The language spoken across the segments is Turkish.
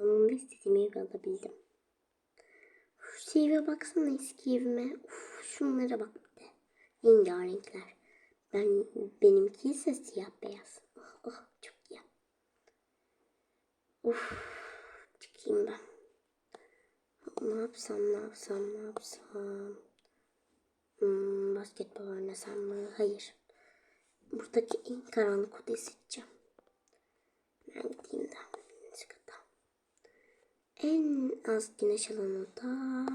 Sonunda istediğim evi alabildim. Şu eve baksana eski evime. Uf, şunlara bak bir de. Rengarenkler. Ben, benimki ise siyah beyaz. Oh, oh, çok iyi. Uf, çıkayım ben. Ne yapsam, ne yapsam, ne yapsam. Hmm, basketbol oynasam mı? Hayır. Buradaki en karanlık odayı seçeceğim. Ben gideyim de. En az güneş alanı da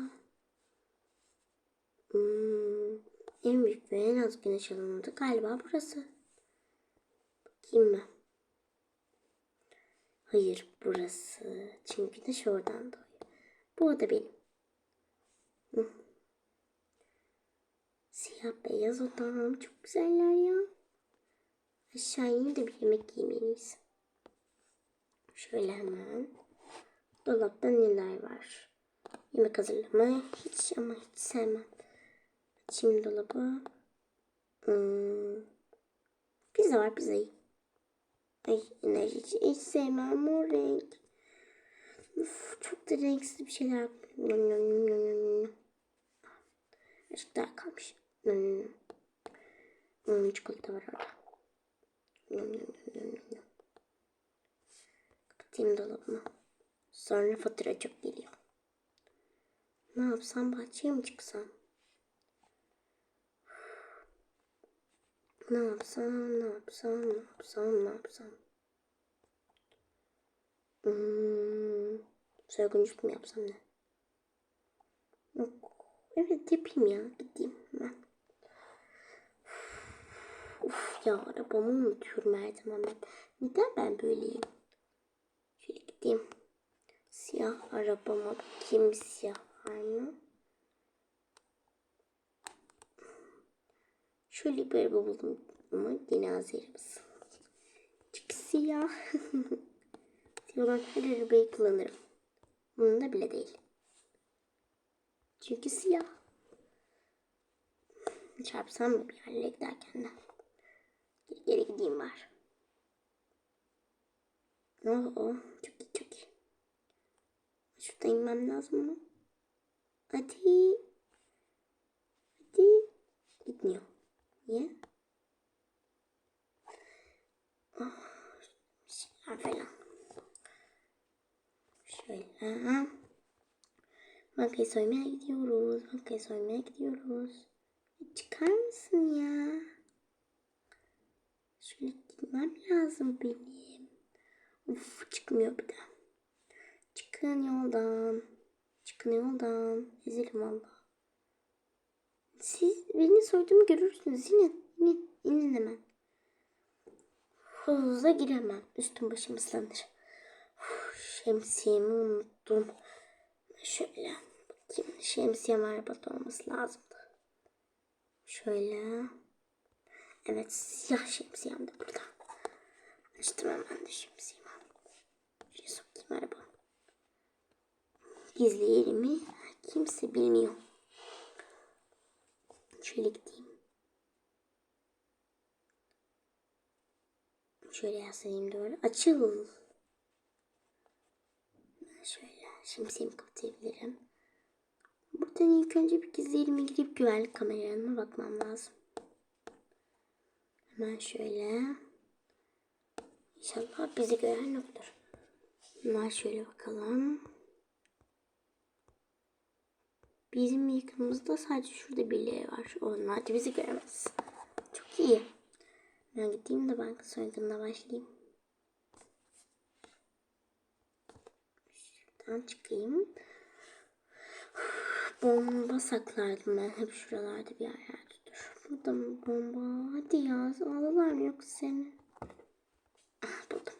hmm, en büyük ve en az güneş alanı da galiba burası. Bakayım mı? Hayır burası. Çünkü güneş oradan doğuyor. Bu oda benim. Siyah beyaz odam. Çok güzeller ya. Aşağı de bir yemek iyisi. Şöyle hemen. Dolapta neler var? Yemek hazırlamayı hiç ama hiç sevmem. Açayım dolabı. Hmm. Pizza var pizza yiyeyim. Ay enerji hiç, hiç sevmem mor renk. Uf, çok da renksiz bir şeyler. Nom nom nom nom. Azıcık daha kalmış. Nom nom nom. Hmm, çikolata var orada. Nom nom nom nom nom. Kapatayım dolabımı. Sonra fatura çok geliyor. Ne yapsam bahçeye mi çıksam? Ne yapsam, ne yapsam, ne yapsam, ne yapsam? Hmm, soygunculuk mu yapsam ne? Evet yapayım ya. Gideyim ben. Uf ya arabamı unutuyorum her zaman ben. Neden ben böyleyim? Şöyle gideyim. Siyah arabama bakayım siyah var mı? Şöyle bir araba buldum ama cenaze arabası. Çünkü siyah. siyah olan her arabayı kullanırım. Bunun da bile değil. Çünkü siyah. Çarpsam mı bir yerlere giderken de. Geri, geri gideyim var. Çok iyi çok. Şurada inmem lazım ama. Hadi. Hadi. Gitmiyor. Niye? Bir şeyler falan. Şöyle. Bankayı soymaya gidiyoruz. Bankayı soymaya gidiyoruz. Çıkar mısın ya? Şöyle gitmem lazım benim. Uf çıkmıyor bir de. Çıkın yoldan. Çıkın yoldan. Ezelim valla. Siz beni soyduğumu görürsünüz. İnin, inin, inin hemen. Havuza giremem. Üstüm başım ıslanır. Şemsiyemi unuttum. Şöyle bakayım. Şemsiyem arabada olması lazımdı. Şöyle. Evet siyah şemsiyem de burada. Açtım hemen de şemsiyemi. Şuraya sokayım araba. Gizli yerimi kimse bilmiyor. Gideyim. Şöyle yaslayayım doğru. Açıl. Şöyle şemsiyemi kapatabilirim. Buradan ilk önce bir gizli yerime girip güvenlik kameralarına bakmam lazım. Hemen şöyle. İnşallah bizi gören yoktur. Hemen şöyle bakalım. Bizim yakınımızda sadece şurada birileri var. Onlar da bizi göremez. Çok iyi. Ben gideyim de banka soygununa başlayayım. Şuradan çıkayım. Bomba saklardım ben hep şuralarda bir yerlerde. Dur. Burada mı bomba? Hadi ya. Aldılar mı yoksa seni? Ah buldum.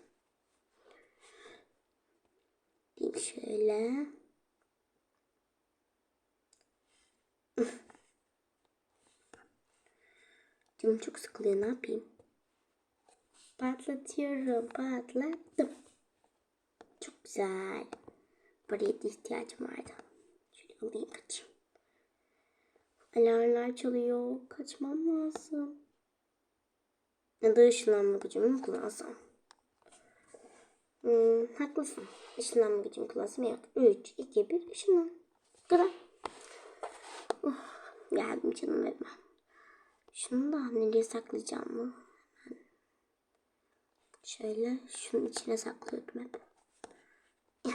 Diyeyim şöyle. Canım çok sıkılıyor ne yapayım? Patlatıyorum patlattım. Çok güzel. Paraya da ihtiyacım vardı. Şöyle alayım kaçayım. Alarmlar çalıyor. Kaçmam lazım. Ya da ışınlanma gücümü mü kullansam? Hmm, haklısın. Işınlanma gücüm kullanısım yok. 3, 2, 1 ışınlan. Bu kadar. Oh, geldim canım evime. Şunu da nereye saklayacağım mı? Şöyle şunun içine saklıyordum hep.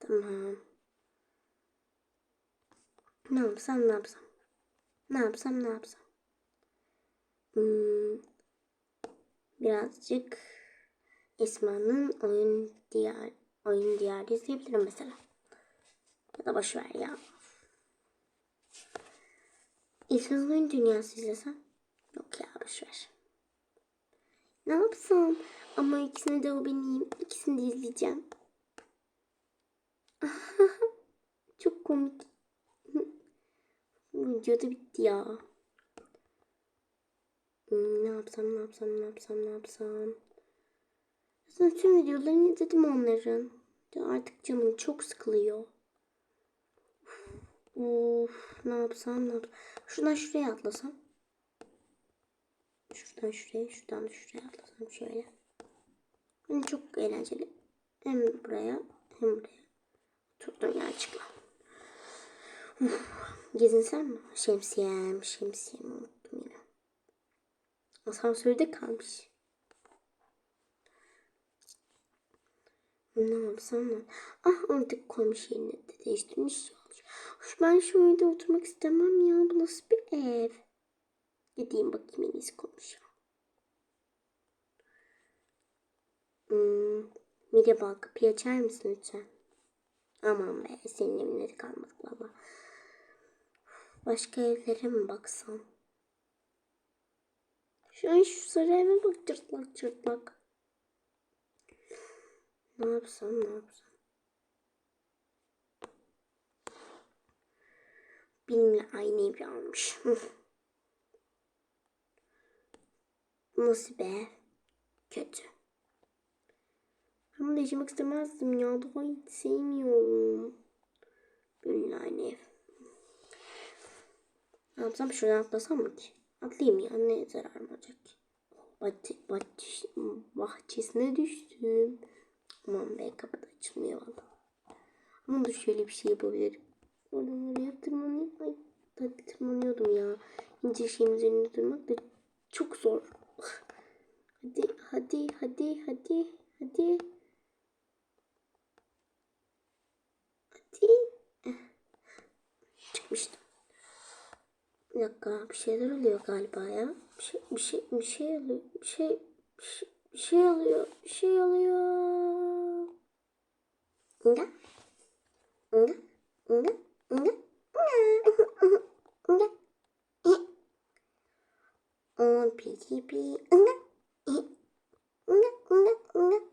tamam. Ne yapsam ne yapsam. Ne yapsam ne yapsam. Hmm, birazcık Esma'nın oyun diyar oyun diyarı izleyebilirim mesela. Ya da boş ver ya. İnsan oyun dünyası izlesem. Boş ver. Ne yapsam? Ama ikisini de o benim. İkisini de izleyeceğim. Çok komik. Video da bitti ya. Hmm, ne yapsam ne yapsam ne yapsam ne yapsam. Aslında tüm videolarını izledim onların. Artık canım çok sıkılıyor. Of ne yapsam ne yapsam. Şuradan şuraya atlasam. Şuradan şuraya, şuradan da şuraya atlasam şöyle. Yani çok eğlenceli. Hem buraya hem buraya. Oturdum gerçekten. Uf, gezinsem mi? Şemsiyem, şemsiyem unuttum yine. Asansörde kalmış. Ne yapsam ne? Ah artık koymuş yerine de değiştirmiş. Ben şu evde oturmak istemem ya. Bu nasıl bir ev? Gideyim bakayım en iyisi komşu. Hmm, merhaba kapıyı açar mısın lütfen? Aman be senin evine de kalmadık valla. Başka evlere mi baksam? Şu an şu sarı eve bak çırtlak çırtlak. Ne yapsam ne yapsam? Benimle aynı evi almış. Nasıl be? Kötü. Ben bunu yaşamak istemezdim ya. Daha hiç sevmiyorum. Aynı ev. Ne yapsam şuradan atlasam mı ki? Atlayayım ya. Ne zararım olacak ki? Bahçe, bahçe, bahçesine düştüm. Aman be kapıda açılmıyor valla. Ama da şöyle bir şey yapabilirim. Oradan oraya tırmanayım. Ay tırmanıyordum ya. İnce şeyin üzerinde durmak da çok zor. Hadi hadi hadi hadi hadi. Hadi. Çıkmıştım. Bir dakika bir şeyler oluyor galiba ya. Bir şey bir şey bir şey oluyor. Bir şey bir şey, bir şey oluyor. Bir şey oluyor. Nga. Nga. Nga. Nga. Und Piki Pi. Nga. Nga, nga.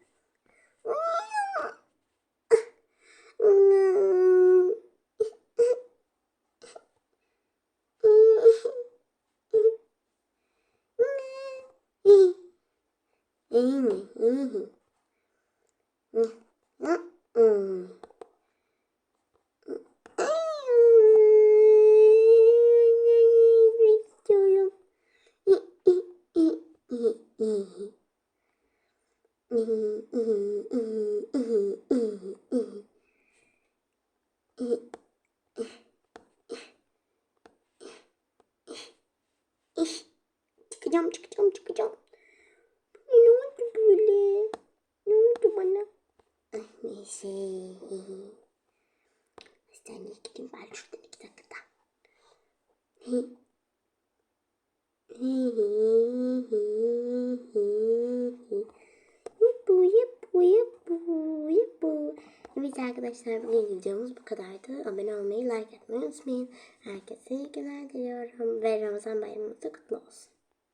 Arkadaşlar bugün videomuz bu kadardı. Abone olmayı, like etmeyi unutmayın. Herkese iyi günler diliyorum ve Ramazan bayramınız da kutlu olsun.